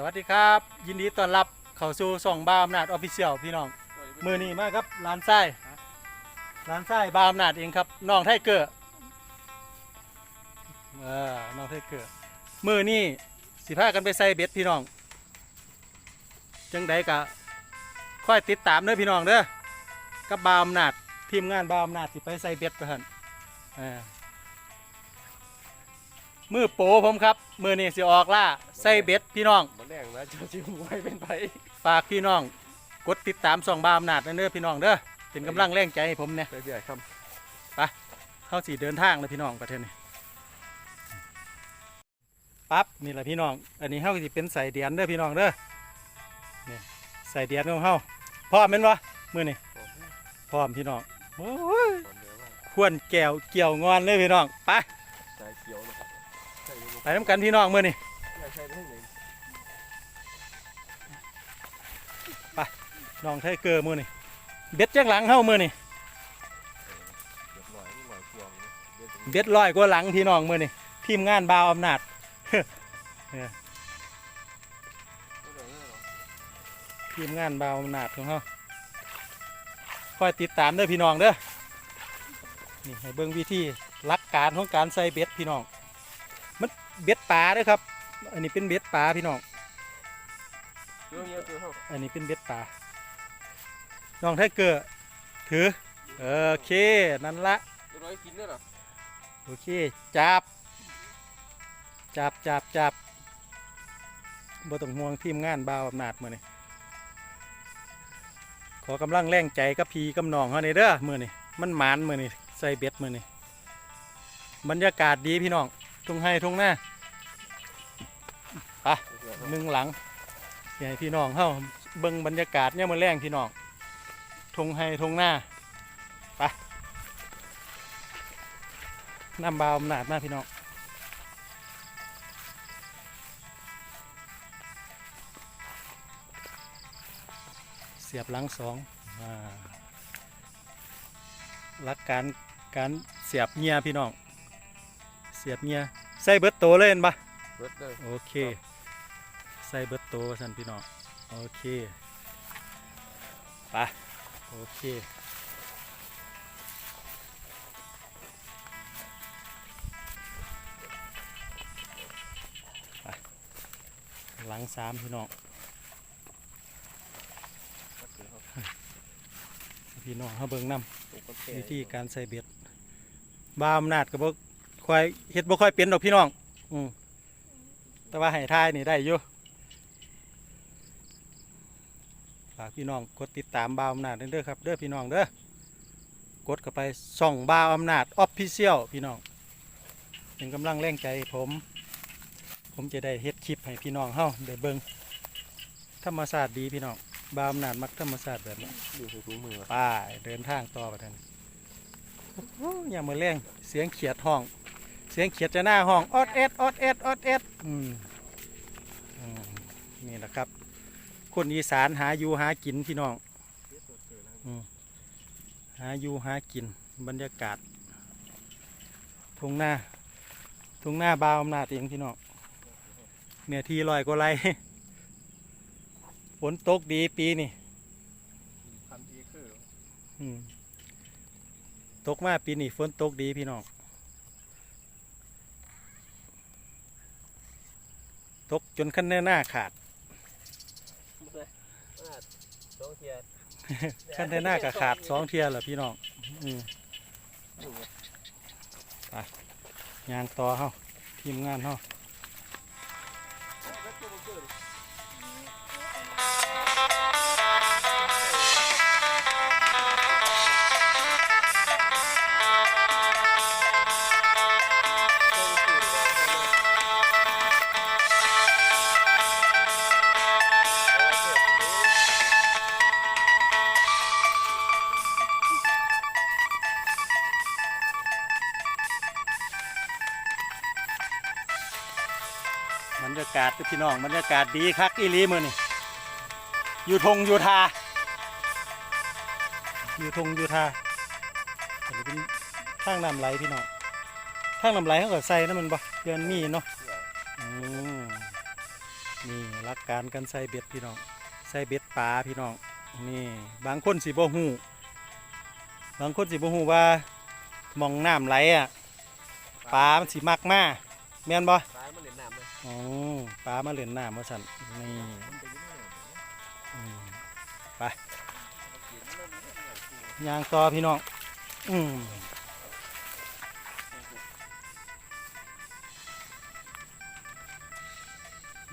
สวัสดีครับ ยินดีต้อนรับเข้าสู่ส่องบาอำนาจออฟฟิเชียลพี่น้องมือนี้มาครับร้านไส้ร้านไส้บาอำนาจเองครับน้องไทเกอร์เออน้องไทเกอร์มือนี้สิพากันไปใส่เบ็ดพี่น้องจังใดกะค่อยติดตามเด้อพี่น้องเด้อกับบาอำนาจทีมงานบาอำนาจสิไปใส่เบ็ดกันเออ มือโปผมครับ มือนี้สิออกล่าใส่เบ็ดพี่น้องมันแรงนะเจ้าชิมไว้เป็นไปฝากพี่น้อง กดติดตามส่องบาอำนาจนั่นเด้อพี่น้องเด้อเป็นกำลังแรงใจให้ผมเนี่ยไปเบียดคเข้าสี่เดินทางเลยพี่น้องประเทศนี้ปั๊บนี่แหละพี่น้อง อันนี้เข้าสิเป็นใส่เดียนเด้อพี่น้องเด้อนี่ใส่เดียนของเข้าพร้อมเป็นวะมือนี่ำพร้อมพี่น้องโอ้ยผมเดียวว่าขวนแก้วเกี่ยวงอนเลยพี่น้องไป ไปน้ำกันพี่น้องมือนี่ได้ไหนน้องไทเกอร์มือนี่เบ็ดจังหลังเข้ามือนี่เดี๋ยวหน่อนี่เบ็ดลอยกว่าหลังพี่น้องมือนี่ทีมงานบาวอำนาจทีมงานบาวอำนาจของเขาคอยติดตามเด้อพี่น้องเด้อนี่ให้เบิ่งวิธีหลักการของการใส่เบ็ดพี่น้อง เบ็ดปลาเด้อครับ อันนี้เป็นเบ็ดปลาพี่น้องเรื่องเงี้ยคือเขาอันนี้เป็นเบ็ดปลา น้องไทเกอร์ถือ โอเค นั่นละเดี๋ยวน้อยกินเนี่ยหรอโอเค จับ จับจับจับบ่ต้องห่วงทีมงานบาวอำนาจมื้อนี้ขอกำลังแรงใจกับพี่กับน้องเฮานี่เด้อมื้อนี้มันหมานมื้อนี้ใส่เบ็ดมื้อนี้บรรยากาศดีพี่น้อง ทุ่งไห้ทุ่งนาหนึ่งหลังอยากให้พี่น้องเฮาเบิ่งบรรยากาศเนี่ยมมื้อแรงพี่น้องทุ่งไห้ทุ่งนาไปน้ำบาวอำนาจมากพี่น้องเสียบหลังสองหลักการการเสียบเงียพี่น้อง สียบเงียใส่เบิดโตเลยเห็นปะเบิดเลยโอเค ใส่เบิดโตสันพี่น้องโอเคไปโอเคไปหลังสามพี่น้องพี่น้องเขาเบิ่งนำวิธีการใส่เบ็ดบาอำนาจก็บ่ ค่อยเฮ็ดบ่ค่อยเป็นดอกพี่น้อง อืมแต่ว่าให้ทายนี่ได้อยู่ฝากพี่น้องกดติดตามบาอำนาจเด้อครับเด้อพี่น้องเด้อกดเข้าไปส่องบาอำนาจออฟฟิเชียลพี่น้องเป็นกำลังแรงใจให้ผม ผมจะได้เฮ็ดคลิปให้พี่น้องเฮาได้เบิ่งธรรมศาสตร์ดีพี่น้องบาอำนาจมักธรรมศาสตร์แบบนี้อยู่ในถุงมือไป้ายเดินทางต่อไปทันโอ้ยอย่ามาเร่งเสียงเขียดห้อง เสียงเขียดจะหน้าห้องออดเอ็ดออดเอ็ดออดเอ็ดอืมอืมนี่แหละครับ คนอีสานหาอยู่หากินพี่น้องอืมหาอยู่หากินบรรยากาศทุ่งหน้าทุ่งหน้าบาวอำนาจเองพี่น้องเนี่ยที่ลอยกว่าไรฝนตกดีปีนี่พันทีคืออืมตกมาปีนี้ฝนตกดีพี่น้อง ตกจนขั้นเนื้อหน้าขาดสองเทียขั้นเนื้อหน้าก็ขาดสองเทียแหละพี่น้องอืมไปยางต่อเฮาทีมงานเฮาากาศพี่น้องบรรยากาศดีคักอีลีมือนี่อยู่ทงอยู่ทา อยู่ทงอยู่ทาอันนี้เป็นทางน้ำไหลพี่น้องทางน้ำไหลเขาก็ใส่นะมันบ่เดือนมีเนาะอืมนี่หลักการการใส่เบ็ดพี่น้อง ใส่เบ็ดปลาพี่น้อง นี่ บางคนสิบ่ฮู้บางคนสิบ่ฮู้ว่ามองน้ำไหลอะปลามันสิมักมากแม่นบ่ อ๋อปลามาเล่นน้ำว่าซั่นนี่มันไปยุ่งเลยอืมกินมันไม่ได้อย่างต่อพี่น้อง อืม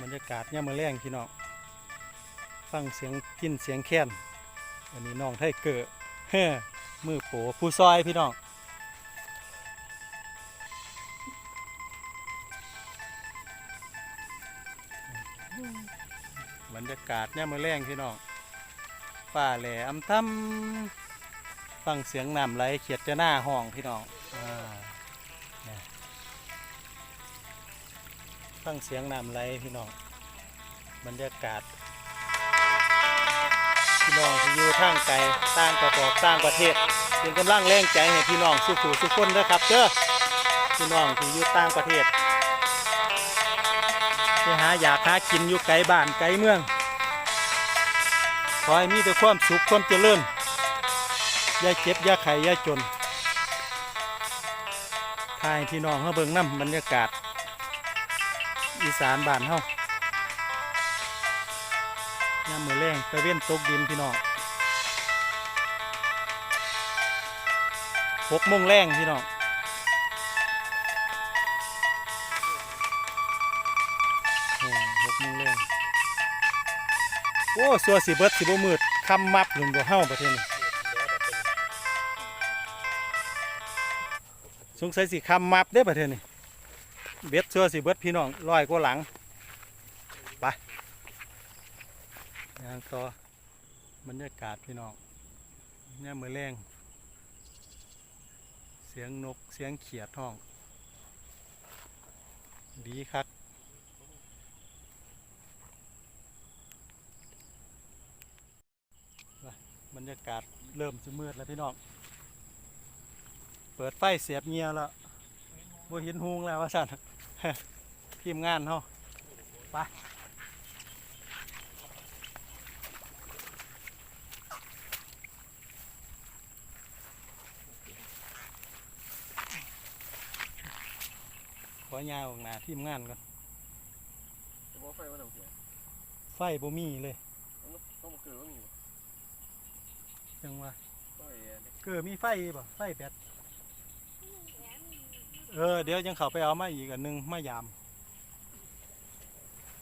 บรรยากาศเนี่ยมาแรงพี่น้องฟังเสียงกินเสียงแค้นอันนี้น้องไทเกอร์เฮ้มือโปผู้ซอยพี่น้อง บรรยากาศเนี่ยมมาแรงพี่น้องป่าแหล่อำทำฟังเสียงน้ำไหลเขียดจะหน้าห้องพี่น้องอฟังเสียงน้ำไหลพี่น้องบรรยากาศพี่น้องที่อยู่ทางไกลต่างประเทศต่างประเทศเป็นกำลังแรงใจให้พี่น้องสู้ๆทุกคนเด้อครับเด้อพี่น้องที่อยู่ต่างประเทศ ไปหาอยากหากินอยู่ไกลบ้านไกลเมือง ขอให้มีแต่ความสุขความเจริญอย่าเจ็บอย่าไข้อย่าจนทายพี่น้องเขาเบิ่งน้ำบรรยากาศ อีสานบ้านเฮายามมือแรงตะเว้นตกดินพี่น้องหกโมงแรงพี่น้อง อ้สัวสีเบิดสีบมืดคำมับหลุมบ่เฮ้าประเทศนี้สงสัยสิคำมับเด้ประเทศนี้เบ็ดสัวสีเบิดพี่น้องลอยกว่าหลังยางต่อบรรยากาศพี่น้องเนี่ยมือแรงเสียงนกเสียงเขียดห้อง ดีคักไปบ รรยากาศเริ่มจะมืดแล้วพี่น้อง เปิดไฟเสียบเงียแล้วบ่เห็นหุงแล้วว่าสั่นทีมงานเฮาไปขอยาวออกหน้าทีมงานก่อนจะบอกไฟว่าหนังเสียไฟบ่มีเลยต้องมาเกิดว่ามี จังว่าไฟเนี่ยเกิดมีไฟบ่ไฟแบตเออเดี๋ยวยังเข้าไปเอามาอีกอันหนึงมายาม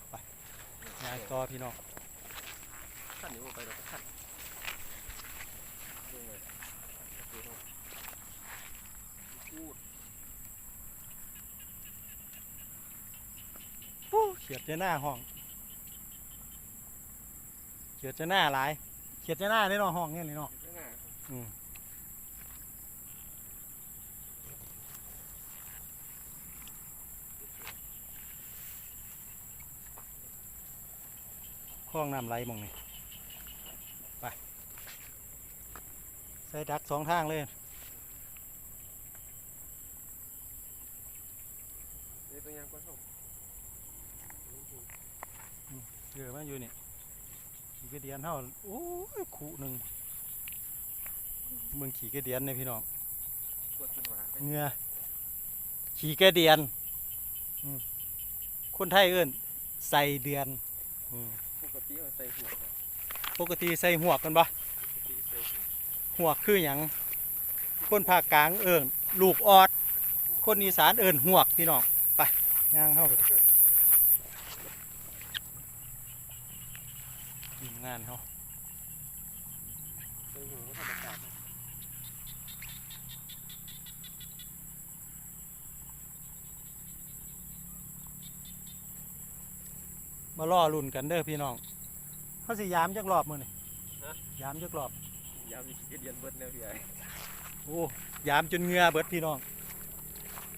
ไปงานต่อพี่น้องขั้นอยู่ไปแล้วขั้นลงเลยพูดปู้เขียดจะหน้าห้องเขียดจะหน้าหลาย เขียดจะหน้าในเนาะห้องเนี่ยนี่เนาะข้างหน้าอืมคลองน้ำไหลหมองนี่ไป ใส่ดักสองทางเลยเดี๋ยวตัวยังก้อนส่งเยอะมาอยู่นี่ขี่ กระเดียนเท่าโอ้ยขู่หนึ่งเมืองขี่กระเดียนเนี่ยพี่น้องเงือขี่กระเดียนคนไทยเอิ้นใส่เดือนปกติใส่หัวปกติใส่หวกกันปะหัวคืออย่างคนภาคกลางเอิ้นลูกออด คนอีสานเอิ้นหวพี่น้องไปย่างเข้าไปทีม งานเขาใส่หัวก็ธรรมชาติมาล่อลุ่นกันเด้อพี่น้องเขาสิยามจักรอบมือนี่ยามจักรอบ ยามมีขี้เดียนเบิดแนวใหญ่โอ้ยามจนเหงือเบิดพี่น้อง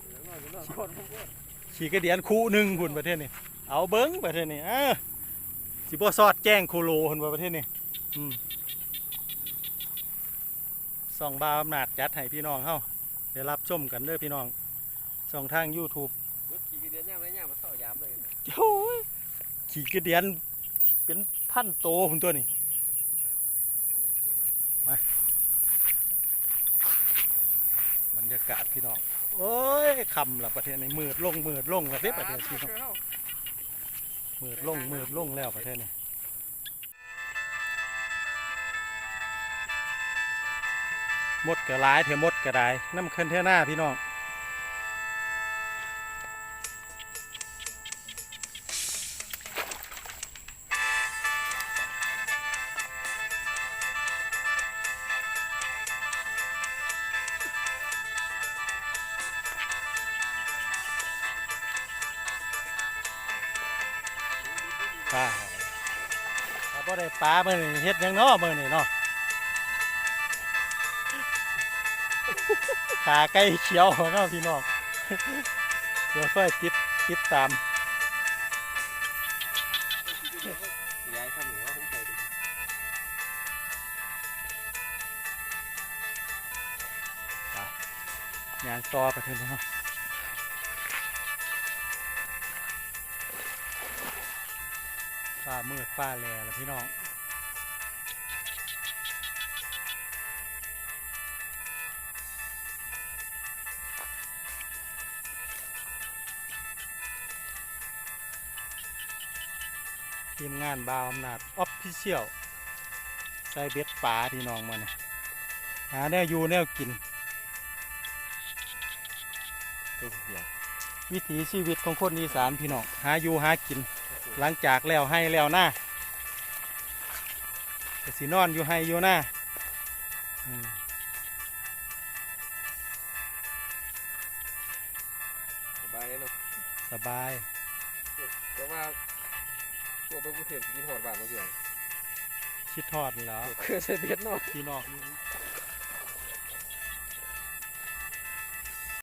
เดี๋ยวหน่อยเดี๋ยวหน่อยคนพวกนี้ขี่กระเดียนคู่หนึ่งหุ่นประเทศนี้เอาเบิ้งประเทศนี้เออ สิบ่ซอดแจ้งโคโลหุ่นประเทศนี้อืมส่องบาวอำนาจจัดให้พี่น้องเฮาได้รับชมกันเด้อพี่น้องส่องทาง YouTube เบิดขี้เดียนย่ามไรย่ามมาเท่ายามเลยโอ้ยขี่กระเดียนเป็นพันโตผมตัวนี้มาบรรยากาศพี่น้องโอ้ยคำละประเทศนี้มืดลงมืดลงประเทศประเทศพี่น้อง มืดลงมืดลงแล้วประเทศนี้หมดกระลายเถอะหมดกระไดน้ำเคันเทหน้าพี่น้อง ปลาถ้าบ่ได้ปลามื้อนี้เฮ็ดหยังเนาะมื้อนี้เนาะขาไก่เขียวของเราพี่น้องเดี๋ยวค่อยติดติดตามย้ายข้ามเหนือผมใส่ดูงานต่อไปเถอะเนาะ มืดฟ้าแลแล้วพี่น้องทีมงานบาวอำนาจออฟฟิเชียลใส่เบ็ดป่าพี่น้องมาเนี่ยหาแนวอยู่แนวกินตัวใหญ่วิถีชีวิตของคนอีสานพี่น้องหาอยู่หากิน หลังจากแล้วให้แล้วหน้าก็สินอนอยู่ให้อยู่หน้าอืมสบายเลยเนาะสบายแต่ว่าพวกไปกรุงเทพกินหอดบ้านเราเสียงคิดทอดนี่แหล้วเคยใส่เบ็ดเนาะพี่น้อง